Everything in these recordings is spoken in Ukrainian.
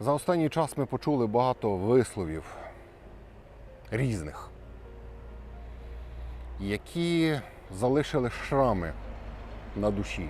За останній час ми почули багато висловів різних, які залишили шрами на душі.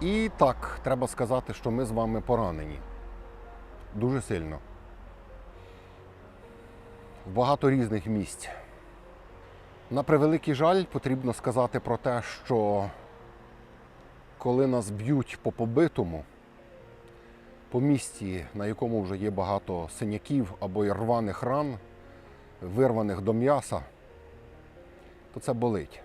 І так, треба сказати, що ми з вами поранені. Дуже сильно. В багато різних місць. На превеликий жаль, потрібно сказати про те, що коли нас б'ють по побитому, по місці, на якому вже є багато синяків або рваних ран, вирваних до м'яса, то це болить.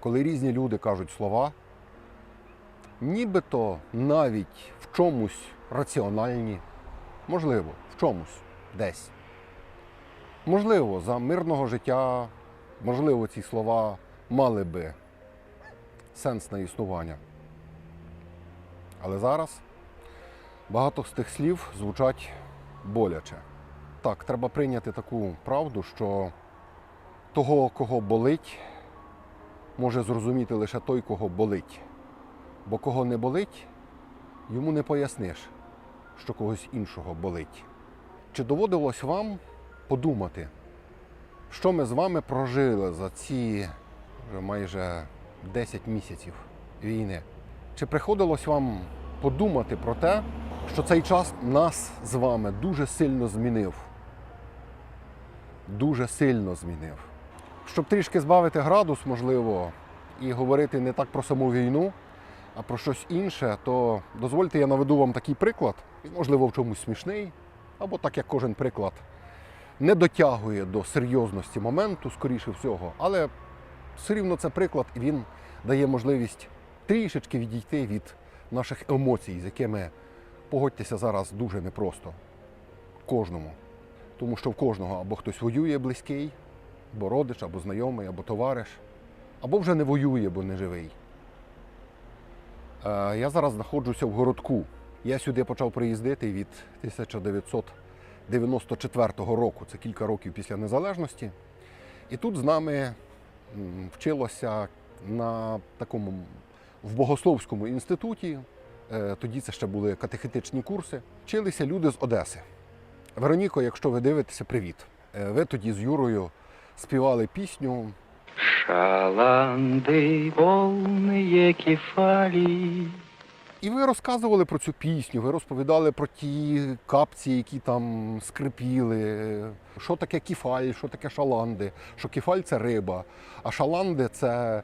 Коли різні люди кажуть слова, нібито навіть в чомусь раціональні, можливо, в чомусь десь. Можливо, за мирного життя, можливо, ці слова мали би сенс на існування. Але зараз багато з тих слів звучать боляче. Так, треба прийняти таку правду, що того, кого болить, може зрозуміти лише той, кого болить. Бо кого не болить, йому не поясниш, що когось іншого болить. Чи доводилось вам подумати, що ми з вами прожили за ці вже майже 10 місяців війни? Чи приходилось вам подумати про те, що цей час нас з вами дуже сильно змінив? Дуже сильно змінив. Щоб трішки збавити градус, можливо, і говорити не так про саму війну, а про щось інше, то дозвольте я наведу вам такий приклад, можливо, в чомусь смішний, або так як кожен приклад не дотягує до серйозності моменту, скоріше всього, але все рівно це приклад, і він дає можливість трішечки відійти від наших емоцій, з якими, погодьтеся, зараз дуже непросто. Кожному. Тому що в кожного або хтось воює близький, або родич, або знайомий, або товариш, або вже не воює, бо не живий. Е, Я зараз знаходжуся в городку. Я сюди почав приїздити від 1994 року, це кілька років після незалежності. І тут з нами вчилося на такому в богословському інституті. Е, Тоді це ще були катехетичні курси. Вчилися люди з Одеси. Вероніко, якщо ви дивитеся, привіт. Е, Ви тоді з Юрою співали пісню Шаланды полные кефали. І ви розказували про цю пісню, ви розповідали про ті капці, які там скрипіли, що таке кефаль, що таке шаланди, що кефаль це риба, а шаланди це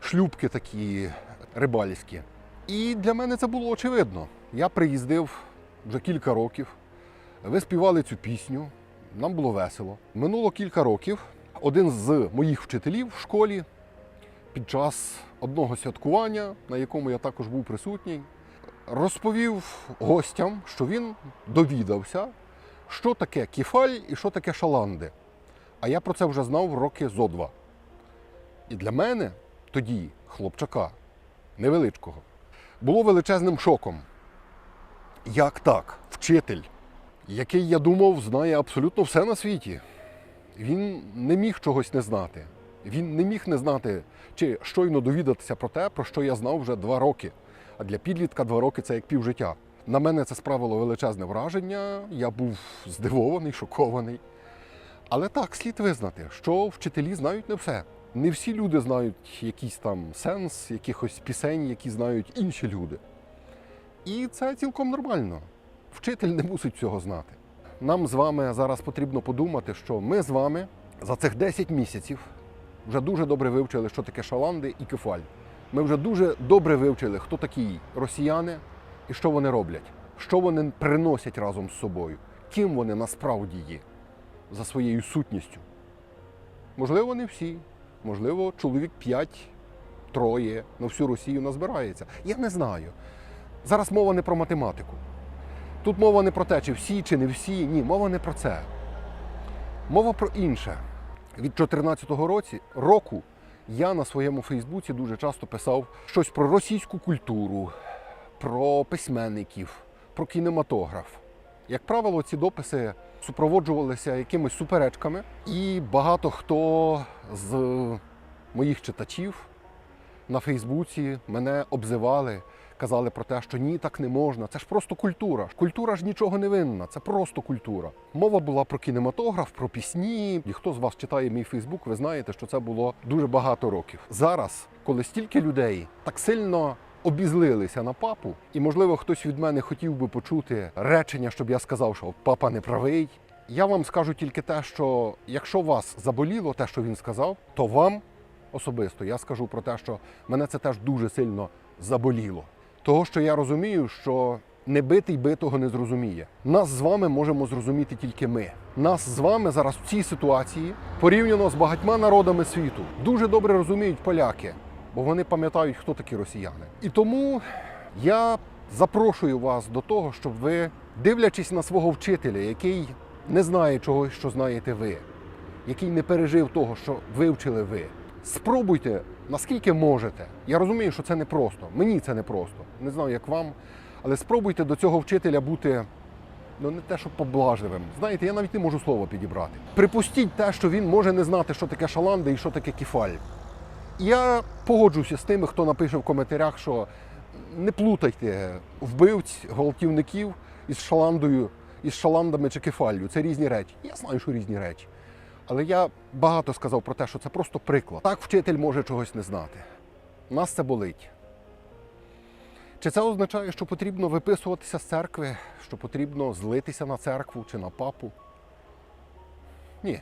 шлюбки такі рибальські. І для мене це було очевидно. Я приїздив вже кілька років, ви співали цю пісню, нам було весело. Минуло кілька років. Один з моїх вчителів в школі під час одного святкування, на якому я також був присутній, розповів гостям, що він довідався, що таке кефаль і що таке шаланди. А я про це вже знав роки зо два. І для мене тоді, хлопчака, невеличкого, було величезним шоком. Як так, вчитель, який я думав, знає абсолютно все на світі, він не міг чогось не знати. Він не міг не знати чи щойно довідатися про те, про що я знав вже два роки. А для підлітка два роки це як півжиття. На мене це справило величезне враження. Я був здивований, шокований. Але так, слід визнати, що вчителі знають не все. Не всі люди знають якийсь там сенс, якихось пісень, які знають інші люди. І це цілком нормально. Вчитель не мусить цього знати. Нам з вами зараз потрібно подумати, що ми з вами за цих 10 місяців вже дуже добре вивчили, що таке шаланди і кефаль. Ми вже дуже добре вивчили, хто такі росіяни і що вони роблять, що вони приносять разом з собою, ким вони насправді є за своєю сутністю. Можливо, не всі, можливо, чоловік 5, троє на всю Росію назбирається. Я не знаю. Зараз мова не про математику. Тут мова не про те, чи всі, чи не всі. Ні, мова не про це. Мова про інше. Від 2014 році, року я на своєму Фейсбуці дуже часто писав щось про російську культуру, про письменників, про кінематограф. Як правило, ці дописи супроводжувалися якимись суперечками, і багато хто з моїх читачів на Фейсбуці мене обзивали, казали про те, що ні, так не можна. Це ж просто культура. Культура ж нічого не винна, це просто культура. Мова була про кінематограф, про пісні. І хто з вас читає мій Фейсбук, ви знаєте, що це було дуже багато років. Зараз, коли стільки людей так сильно обізлилися на папу, і можливо хтось від мене хотів би почути речення, щоб я сказав, що папа не правий. Я вам скажу тільки те, що якщо вас заболіло те, що він сказав, то вам особисто я скажу про те, що мене це теж дуже сильно заболіло. Того, що я розумію, що не битий битого не зрозуміє. Нас з вами можемо зрозуміти тільки ми. Нас з вами зараз в цій ситуації порівняно з багатьма народами світу дуже добре розуміють поляки, бо вони пам'ятають, хто такі росіяни. І тому я запрошую вас до того, щоб ви, дивлячись на свого вчителя, який не знає чогось, що знаєте ви, який не пережив того, що вивчили ви. Спробуйте, наскільки можете. Я розумію, що це не просто. Мені це не просто. Не знаю, як вам. Але спробуйте до цього вчителя бути ну не те, що поблажливим. Знаєте, я навіть не можу слова підібрати. Припустіть те, що він може не знати, що таке шаланда і що таке кефаль. Я погоджуся з тими, хто напише в коментарях, що не плутайте вбивць, гвалтівників із шаландою, із шаландами чи кефаллю. Це різні речі. Я знаю, що різні речі. Але я багато сказав про те, що це просто приклад. Так вчитель може чогось не знати. Нас це болить. Чи це означає, що потрібно виписуватися з церкви, що потрібно злитися на церкву чи на папу? Ні.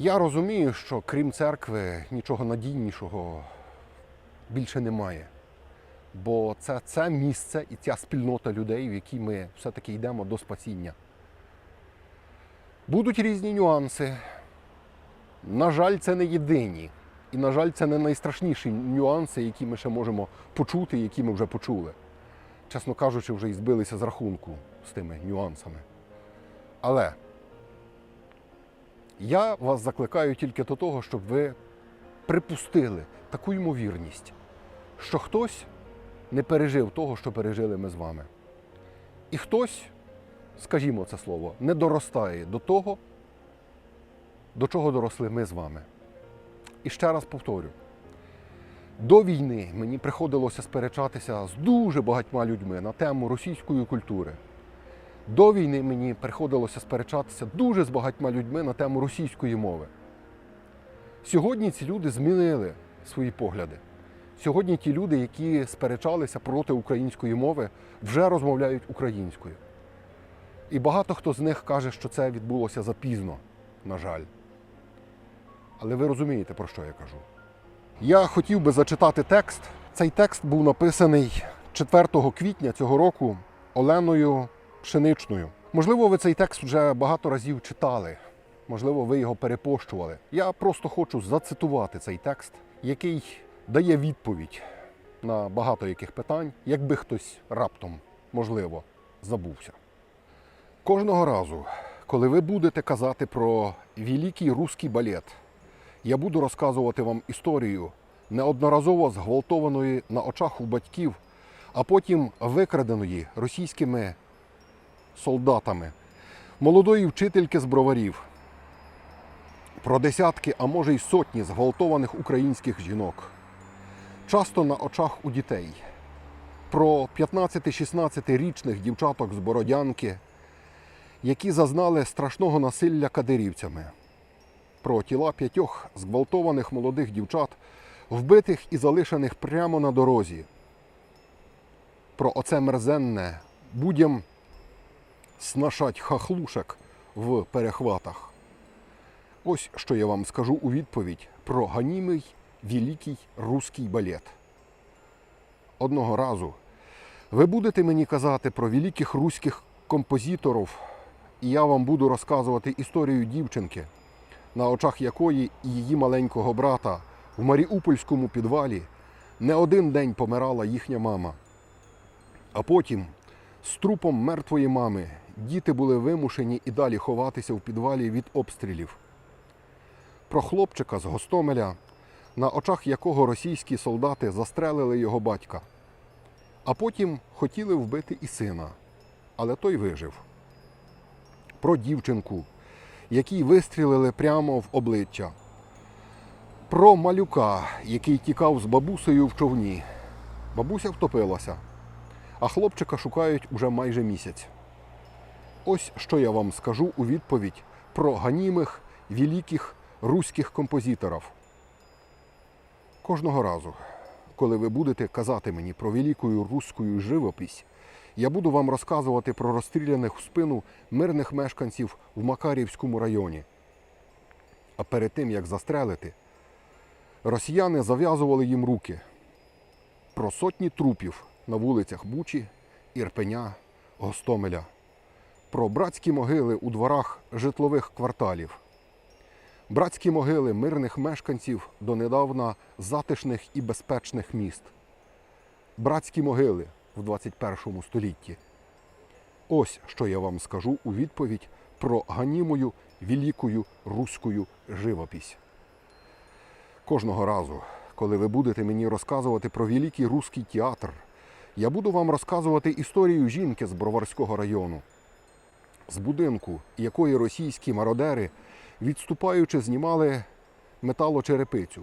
Я розумію, що крім церкви нічого надійнішого більше немає. Бо це це місце і ця спільнота людей, в якій ми все-таки йдемо до спасіння. Будуть різні нюанси. На жаль, це не єдині. І, на жаль, це не найстрашніші нюанси, які ми ще можемо почути, які ми вже почули. Чесно кажучи, вже і збилися з рахунку з тими нюансами. Але я вас закликаю тільки до того, щоб ви припустили таку ймовірність, що хтось не пережив того, що пережили ми з вами. І хтось, скажімо це слово, не доростає до того, до чого доросли ми з вами. І ще раз повторю: до війни мені приходилося сперечатися з дуже багатьма людьми на тему російської культури. До війни мені приходилося сперечатися дуже з багатьма людьми на тему російської мови. Сьогодні ці люди змінили свої погляди. Сьогодні ті люди, які сперечалися проти української мови, вже розмовляють українською. І багато хто з них каже, що це відбулося запізно, на жаль. Але ви розумієте, про що я кажу. Я хотів би зачитати текст. Цей текст був написаний 4 квітня цього року Оленою Пшеничною. Можливо, ви цей текст вже багато разів читали, можливо, ви його перепощували. Я просто хочу зацитувати цей текст, який дає відповідь на багато яких питань, якби хтось раптом, можливо, забувся. Кожного разу, коли ви будете казати про великий русський балет, я буду розказувати вам історію неодноразово зґвалтованої на очах у батьків, а потім викраденої російськими солдатами, молодої вчительки з броварів, про десятки, а може й сотні зґвалтованих українських жінок, часто на очах у дітей, про 15-16-річних дівчаток з Бородянки, які зазнали страшного насилля кадирівцями. Про тіла п'ятьох зґвалтованих молодих дівчат, вбитих і залишених прямо на дорозі. Про оце мерзенне будем снашать хахлушек в перехватах. Ось що я вам скажу у відповідь про ганімий великий руський балет. Одного разу ви будете мені казати про великих руських композиторів, і я вам буду розказувати історію дівчинки, на очах якої і її маленького брата в Маріупольському підвалі не один день помирала їхня мама. А потім з трупом мертвої мами діти були вимушені і далі ховатися в підвалі від обстрілів. Про хлопчика з Гостомеля, на очах якого російські солдати застрелили його батька. А потім хотіли вбити і сина, але той вижив. Про дівчинку, якій вистрілили прямо в обличчя. Про малюка, який тікав з бабусею в човні. Бабуся втопилася. а хлопчика шукають уже майже місяць. Ось що я вам скажу у відповідь про ганімих великих руських композиторів. Кожного разу, коли ви будете казати мені про велику руську живопись, я буду вам розказувати про розстріляних в спину мирних мешканців в Макарівському районі. А перед тим, як застрелити, росіяни зав'язували їм руки про сотні трупів на вулицях Бучі, Ірпеня, Гостомеля, про братські могили у дворах житлових кварталів, братські могили мирних мешканців донедавна затишних і безпечних міст, братські могили в 21 столітті. Ось що я вам скажу у відповідь про ганімою великою руською живопись. Кожного разу, коли ви будете мені розказувати про великий руський театр, я буду вам розказувати історію жінки з Броварського району, з будинку, якої російські мародери, відступаючи, знімали металочерепицю,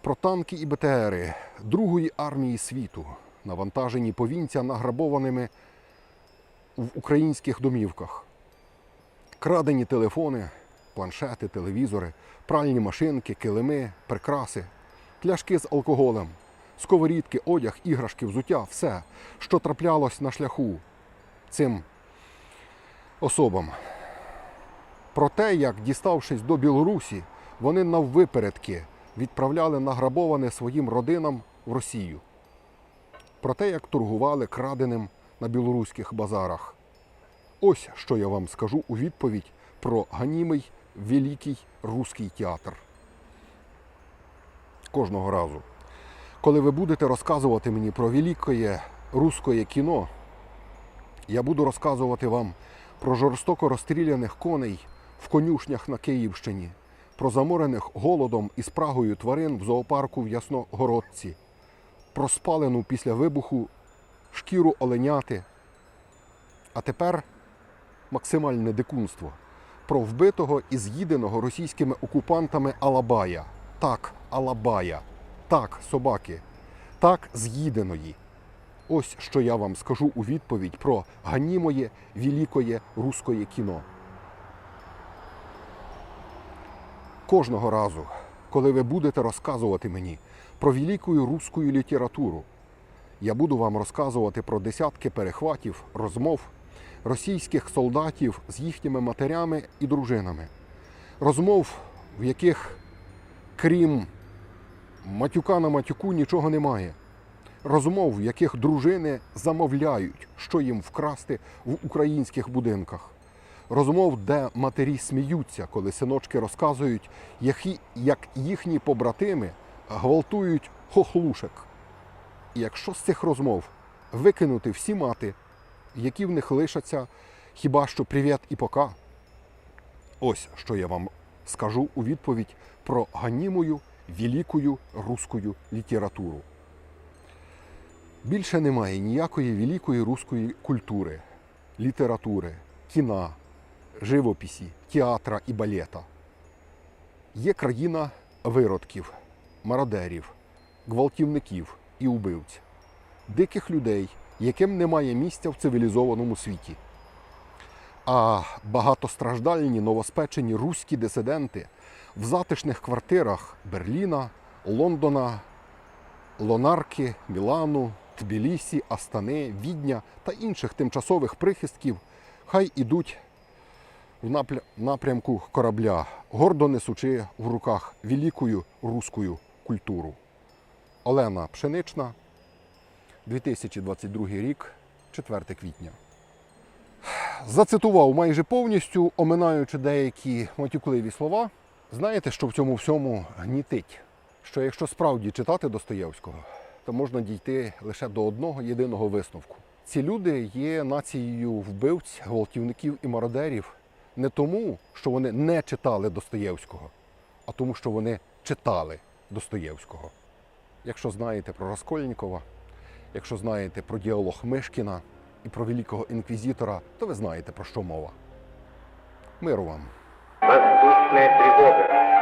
про танки і БТРи Другої армії світу, навантажені повінця награбованими в українських домівках, крадені телефони, планшети, телевізори, пральні машинки, килими, прикраси, пляшки з алкоголем, сковорідки, одяг, іграшки, взуття, все, що траплялось на шляху цим особам. Про те, як, діставшись до Білорусі, вони наввипередки відправляли награбоване своїм родинам в Росію. Про те, як торгували краденим на білоруських базарах. Ось що я вам скажу у відповідь про ганімий великий руський театр. Кожного разу, коли ви будете розказувати мені про велике руське кіно, я буду розказувати вам про жорстоко розстріляних коней в конюшнях на Київщині, про заморених голодом і спрагою тварин в зоопарку в Ясногородці, про спалену після вибуху шкіру оленяти. А тепер максимальне дикунство про вбитого і з'їденого російськими окупантами Алабая. Так, Алабая. Так, собаки. Так, з'їденої. Ось що я вам скажу у відповідь про ганімоє великое руське кіно. Кожного разу, коли ви будете розказувати мені про велику руську літературу, я буду вам розказувати про десятки перехватів, розмов російських солдатів з їхніми матерями і дружинами. Розмов, в яких, крім матюка на матюку, нічого немає. Розмов, в яких дружини замовляють, що їм вкрасти в українських будинках. Розмов, де матері сміються, коли синочки розказують, як їхні побратими гвалтують хохлушек. І якщо з цих розмов викинути всі мати, які в них лишаться хіба що привіт і пока. Ось що я вам скажу у відповідь про ганімою великою руською літературу. Більше немає ніякої великої руської культури, літератури, кіна, живописі, театра і балета. Є країна виродків, мародерів, гвалтівників і убивць, диких людей, яким немає місця в цивілізованому світі. А багатостраждальні новоспечені руські дисиденти в затишних квартирах Берліна, Лондона, Лонарки, Мілану, Тбілісі, Астани, Відня та інших тимчасових прихистків хай ідуть в напрямку корабля, гордо несучи в руках великою руською культуру. Олена Пшенична, 2022 рік, 4 квітня. Зацитував майже повністю, оминаючи деякі матюкливі слова. Знаєте, що в цьому всьому гнітить? Що якщо справді читати Достоєвського, то можна дійти лише до одного єдиного висновку. Ці люди є нацією вбивць, гвалтівників і мародерів не тому, що вони не читали Достоєвського, а тому, що вони читали Достоєвського. Якщо знаєте про Раскольнікова, якщо знаєте про діалог Мишкіна і про великого інквізитора, то ви знаєте про що мова. Миру вам! Воздушная тревога.